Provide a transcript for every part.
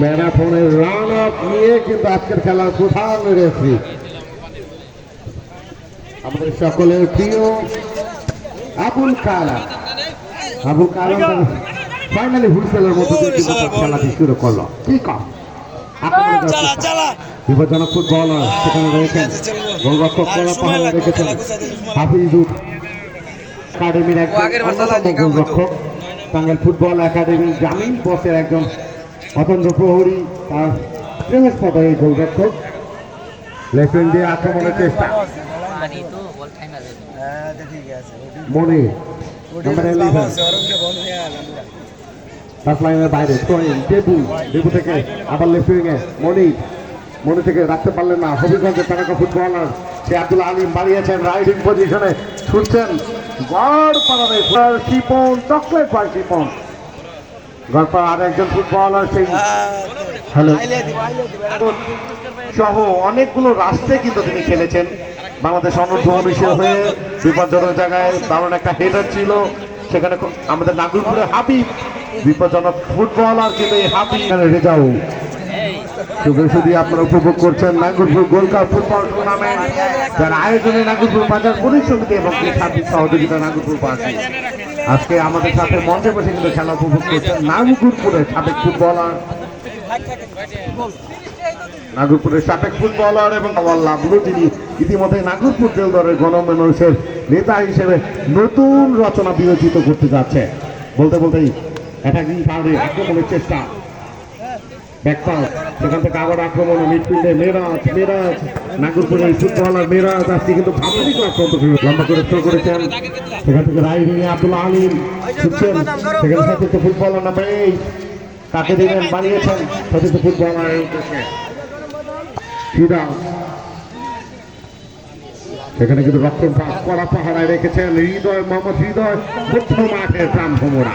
ম্যারাথনের run up নিয়ে কিন্তু আজকের খেলার প্রধান রেফারি। আমাদের সকলের প্রিয় আবুল কালাম। আবুল কালাম ফাইনালি হুইসেলের তার খেলাটি শুরু করল। কি কম? আক্রমণে যাওয়ার চালা চেষ্টা। চালা বিপজ্জনক ফুটবলার সেখানে রয়েছেন গোলরক্ষক পাহাড়ে রেখেছেন হাফিজুর একাডেমির একজন গোলরক্ষক। টাঙ্গাইল ফুটবল একাডেমি জামিন বসের একজন অতন্ত্র প্রহরী তার প্রেমের এই গোলরক্ষক লেফটেন দিয়ে আক্রমণের চেষ্টা। মনে বাইরে ডেবু ডেবু থেকে আবার থেকে রাখতে পারলেন না সে ছুটছেন। গড় পাড়ারে শিপন চকলেট পায় শিপন গড় পাড়া আর একজন ফুটবলার সেই হ্যালো। সহ অনেকগুলো রাষ্ট্রে কিন্তু তিনি খেলেছেন। বাংলাদেশ অনূর্ধ্ব উনিশের হয়ে বিপজ্জনক জায়গায় দারুণ একটা হেডার ছিল। সেখানে আমাদের নাগরপুরের হাবিব বিপজ্জনক ফুটবলার কিন্তু এই হাবিব। এখানে রেজাউ। শুধু শুধু আপনারা উপভোগ করছেন Nagarpur gold cup football tournament. যার আয়োজনে নাগরপুর বাজার পুলিশ সমিতি এবং এই সহযোগিতা নাগরপুর পার্টি। আজকে আমাদের সাথে মঞ্চে বসে কিন্তু খেলা উপভোগ করছেন নাগুরপুরের সাবেক ফুটবলার। নাগরপুরের সাবেক ফুটবলার এবং লাভলু তিনি ইতিমধ্যে নাগরপুর জেল দলের গণমানুষের নেতা হিসেবে নতুন রচনা বিবেচিত করতে যাচ্ছে। বলতে বলতেই অ্যাটাকিং পাওয়ারে আক্রমণের চেষ্টা। ব্যাকপাস। সেখান থেকে আবার আক্রমণ, মিডফিল্ডে মেরাজ মেরাজ। নাগরপুরের ফুটবলার মেরাজ আজকে কিন্তু ভাবলিক আক্রমণ লম্বা করে থ্রো করেছেন। সেখান থেকে ভেঙে আব্দুল আলিম ছুটছেন। সেখানে সতীর্থ ফুটবলার নাম্বার এইট কাকে দিলেন বানিয়েছেন সতীর্থ ফুটবলার এই সেখানে কিন্তু পাস করা পাহারায় রেখেছেন। হৃদয়, মোহাম্মদ হৃদয় মধ্য মাঠের প্রাণ ভোমরা।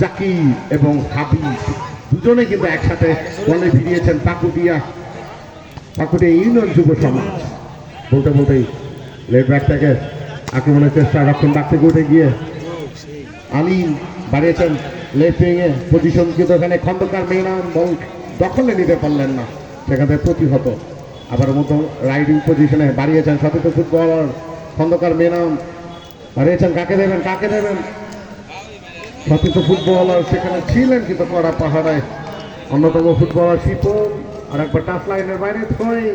জাকি এবং হাবিব। দুজনে কিন্তু একসাথে বলে ফিরিয়েছেন পাকুটিয়া পাকুটিয়া ইউনিয়ন যুব সমাজ। বলতে বলতেই লেফট ব্যাক থেকে আক্রমণের চেষ্টা রক্ষণ ডাক থেকে উঠে গিয়ে আলিম বাড়িয়েছেন লেফট উইংয়ে পজিশন কিন্তু এখানে খন্দকার মেনাম বল দখলে নিতে পারলেন না। সেখান প্রতিহত। আবার মতো রাইডিং পজিশনে বাড়িয়েছেন সতীর্থ ফুটবলার খন্দকার মেনাম বাড়িয়েছেন কাকে দেবেন? কাকে দেবেন? সতীর্থ ফুটবলার সেখানে ছিলেন কিন্তু কড়া পাহাড়ায় অন্যতম ফুটবলার শিপন আর একবার টাচ লাইনের বাইরে থ্রোয়িং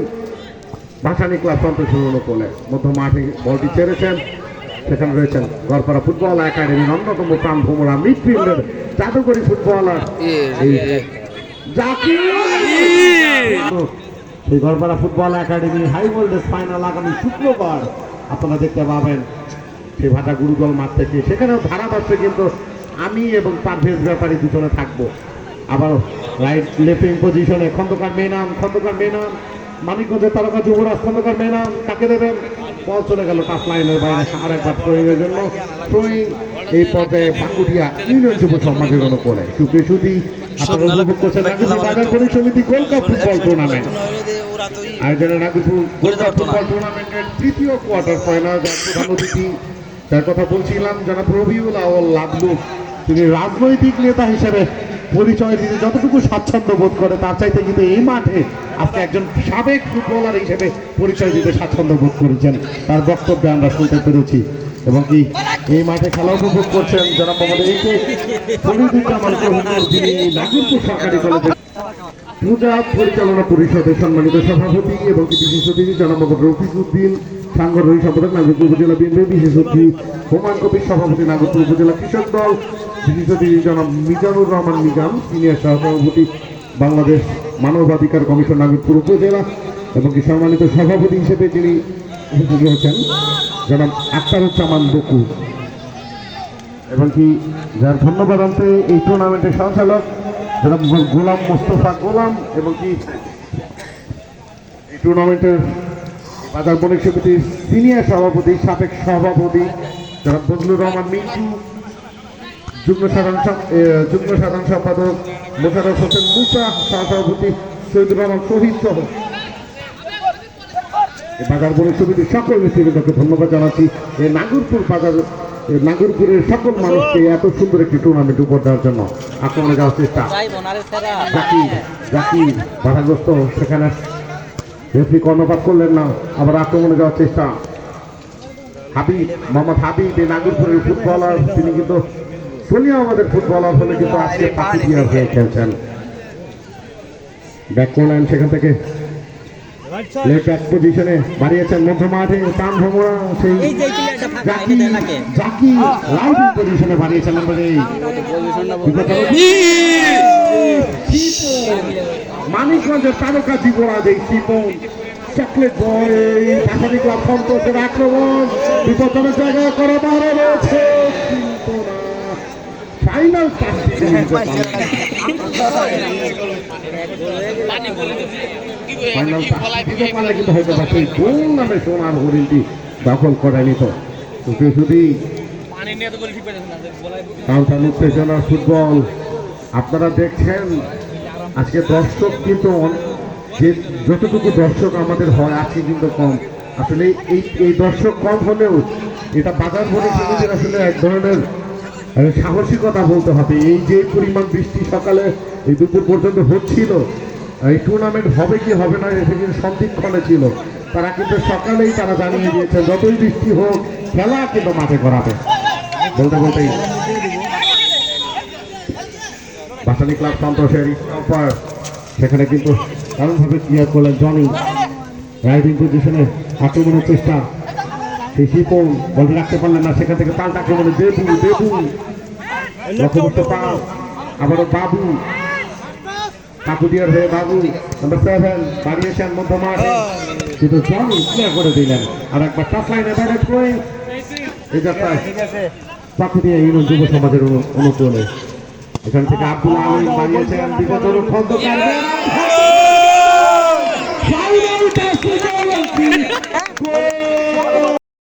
ভাসানি ক্লাব সন্তোষ কোলে। মধ্য মাঠে বলটি ছেড়েছেন। সেখানে রয়েছেন গড়পাড়া ফুটবল একাডেমির অন্যতম প্রাণ ভোমরা মিডফিল্ডের জাদুকরী ফুটবলার। সেই Garpara football academy high voltage final আগামী শুক্রবার। আপনারা দেখতে পাবেন সেই ভাটা গুরুদল মাঠ থেকে। সেখানেও ধারা পাচ্ছে কিন্তু আমি এবং পারভেজ ব্যাপারী দুজনে থাকব। আবার রাইট লেফটিং পজিশনে খন্দকার মেনাম খন্দকার মেনাম মানিকগঞ্জের তারকা যুবরাজ খন্দকার মেনাম তাকে দেবেন? বল চলে গেল টাচ লাইনের বাইরে আর একবার থ্রোয়িংয়ের জন্য। থ্রোয়িং এই পর্যায়ে বাঙ্গুটিয়া ইউনিয়ন যুব সমাজের অনুকূলে। সুপ্রিয় সুদী আপনারা করছেন বাজার পরিষদ সমিতি গোল্ড কাপ ফুটবল টুর্নামেন্ট আয়োজনে নাগরপুর গোল্ড কাপ ফুটবল টুর্নামেন্টের তৃতীয় কোয়ার্টার ফাইনাল যার প্রধান অতিথি। যার কথা বলছিলাম জনাব রবিউল আওয়াল লাভলু তিনি রাজনৈতিক নেতা হিসেবে পরিচয় দিতে যতটুকু স্বাচ্ছন্দ্য বোধ করে, তার চাইতে কিন্তু এই মাঠে আজকে একজন সাবেক ফুটবলার হিসেবে পরিচয় দিতে স্বাচ্ছন্দ্য বোধ করেছেন। তার বক্তব্যে আমরা শুনতে পেরেছি। এবং কি এই মাঠে খেলা উপভোগ করছেন কলেজে পূজা পরিচালনা পরিষদের সম্মানিত সভাপতি এবং বিশেষ অতিথি জনাব রফিক উদ্দিন, সাংগঠনিক সম্পাদক নাগরপুর উপজেলা বিএনপি বিশেষ অতিথি, হুমায়ুন কবির সভাপতি নাগরপুর উপজেলা কৃষক দল মিজানুর রহমান মিজান, সিনিয়র সহসভাপতি বাংলাদেশ মানবাধিকার কমিশন নাগরপুর উপজেলা এবং কি সম্মানিত সভাপতি হিসেবে যিনি উপস্থিত হয়েছেন জনাব আক্তারুজ্জামান বকু। এবং কি যার ধন্যবাদ আনতে এই টুর্নামেন্টের সঞ্চালক, জনাব গোলাম মোস্তফা গোলাম এবং কি এই টুর্নামেন্টের বাজার বণিক সমিতির সিনিয়র সভাপতি, সাবেক সভাপতি, জনাব বজলুর রহমান মিন্টু যুগ্ম সাধারণ যুগ্ম সাধারণ সম্পাদক মোশারফ হোসেন মুসা সহসভাপতি শহীদুর রহমান শহীদ সহ। বাজার বণিক সমিতির সকল নেতৃবৃন্দকে ধন্যবাদ জানাচ্ছি। এই নাগরপুর বাজার নাগরপুরের সকল মানুষকে এত সুন্দর একটি টুর্নামেন্ট উপহার দেওয়ার জন্য আক্রমণে যাওয়ার চেষ্টা। জাকির জাকির বাধাগ্রস্ত সেখানে রেফরি কর্ণপাত করলেন না আবার আক্রমণে যাওয়ার চেষ্টা। হাবিব মোহাম্মদ হাবিব এই নাগরপুরের ফুটবলার তিনি কিন্তু সোনিয়া আমাদের ফুটবলার হলে কিন্তু আজকে প্লেয়ার হয়ে খেলছেন। ব্যাক করলেন সেখান থেকে। লেফট ব্যাক পজিশনে বাড়িয়েছেন মধ্য মাঠে টান ভ্রমণা সেই এই যে প্লেয়ারটা ফাঁকা জাকি পজিশনে বাড়িয়েছেন মানিকগঞ্জের তারকা জীবরাজ এই শিপন চকলেট বয় ক্লাব সন্তোষের আক্রমণ। জায়গায় করে বাইরে রয়েছে ফাইনাল ফাইনাল পারলে কিন্তু হয়তো বা সেই গোল নামে সোনার হরিণটি দখল করে নিত শুধু কাউন্টার উত্তেজনা ফুটবল। আপনারা দেখছেন আজকে দর্শক কিন্তু যে যতটুকু দর্শক আমাদের হয় আজকে কিন্তু কম। আসলে এই এই দর্শক কম হলেও এটা বাজার বলে আসলে এক ধরনের সাহসিকতা বলতে হবে। এই যে পরিমাণ বৃষ্টি সকালে এই দুপুর পর্যন্ত হচ্ছিল, এই টুর্নামেন্ট হবে কি হবে না, এটা কিন্তু সন্দিক্ষণে ছিল। তারা কিন্তু সকালেই তারা জানিয়ে দিয়েছে, যতই বৃষ্টি হোক, খেলা কিন্তু মাঠে করাবে বলতে বলতেই। বাসানি ক্লাব সন্তোষের স্টপার সেখানে কিন্তু দারুণভাবে ক্লিয়ার করলেন জনি। রাইডিং পজিশনে আক্রমণের চেষ্টা। সেই শিল্প বন্ধ রাখতে পারলেন না, সেখান থেকে পাল্টা আক্রমণে দেবু দেবু লক্ষ্য আবারও বাবু। কাকুদিয়ার হয়ে বাবু নাম্বার সেভেন বাড়িয়েছেন মধ্যমাঠে কিন্তু জল ক্লিয়ার করে দিলেন। আর একবার টপ লাইনে ব্যাট করে। এই যাত্রায় কাকুটিয়া ইউনিয়ন যুব সমাজের অনুকূলে। এখান থেকে আব্দুল আলম বাড়িয়েছেন বিগত খন্দকার।